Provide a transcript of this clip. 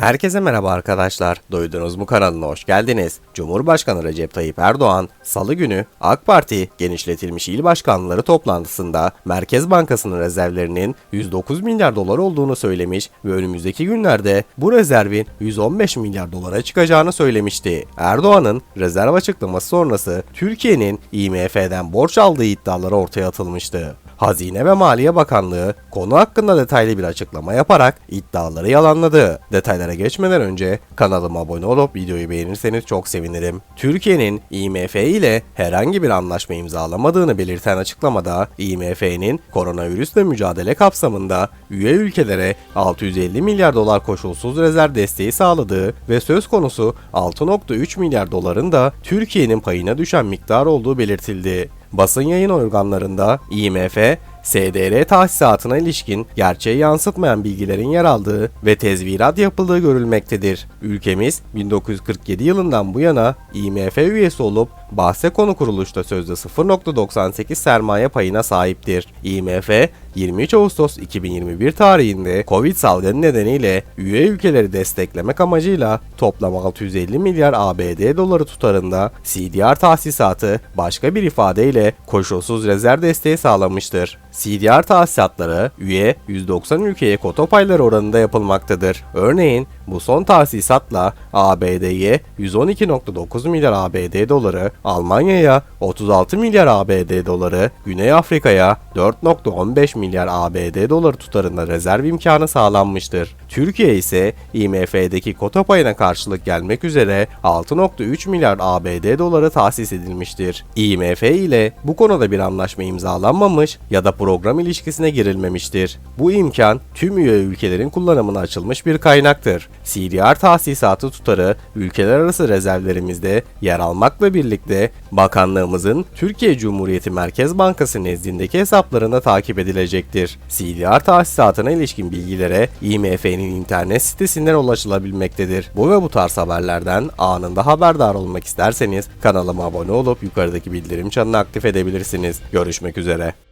Herkese merhaba arkadaşlar. Duydunuz mu kanalına hoş geldiniz. Cumhurbaşkanı Recep Tayyip Erdoğan, Salı günü AK Parti genişletilmiş il başkanları toplantısında Merkez Bankası'nın rezervlerinin 109 milyar dolar olduğunu söylemiş ve önümüzdeki günlerde bu rezervin 115 milyar dolara çıkacağını söylemişti. Erdoğan'ın rezerv açıklaması sonrası Türkiye'nin IMF'den borç aldığı iddiaları ortaya atılmıştı. Hazine ve Maliye Bakanlığı konu hakkında detaylı bir açıklama yaparak iddiaları yalanladı. Detaylara geçmeden önce kanalıma abone olup videoyu beğenirseniz çok sevinirim. Türkiye'nin IMF ile herhangi bir anlaşma imzalamadığını belirten açıklamada IMF'nin koronavirüsle mücadele kapsamında üye ülkelere 650 milyar dolar koşulsuz rezerv desteği sağladığı ve söz konusu 6.3 milyar doların da Türkiye'nin payına düşen miktar olduğu belirtildi. Basın yayın organlarında IMF, SDR tahsisatına ilişkin gerçeği yansıtmayan bilgilerin yer aldığı ve tezvirat yapıldığı görülmektedir. Ülkemiz 1947 yılından bu yana IMF üyesi olup bahse konu kuruluşta sözde 0.98 sermaye payına sahiptir. IMF 23 Ağustos 2021 tarihinde Covid salgını nedeniyle üye ülkeleri desteklemek amacıyla toplam 650 milyar ABD doları tutarında CDR tahsisatı başka bir ifadeyle koşulsuz rezerv desteği sağlamıştır. CDR tahsisatları üye 190 ülkeye kota payları oranında yapılmaktadır. Örneğin bu son tahsisatla ABD'ye 112.9 milyar ABD doları, Almanya'ya 36 milyar ABD doları, Güney Afrika'ya 4.15 milyar ABD doları tutarında rezerv imkanı sağlanmıştır. Türkiye ise IMF'deki kota payına karşılık gelmek üzere 6.3 milyar ABD doları tahsis edilmiştir. IMF ile bu konuda bir anlaşma imzalanmamış ya da program ilişkisine girilmemiştir. Bu imkan tüm üye ülkelerin kullanımına açılmış bir kaynaktır. CDR tahsisatı tutarı ülkeler arası rezervlerimizde yer almakla birlikte bakanlığımızın Türkiye Cumhuriyeti Merkez Bankası nezdindeki hesaplarında takip edilecektir. CDR tahsisatına ilişkin bilgilere IMF'nin internet sitesinden ulaşılabilmektedir. Bu ve bu tarz haberlerden anında haberdar olmak isterseniz kanalıma abone olup yukarıdaki bildirim çanını aktif edebilirsiniz. Görüşmek üzere.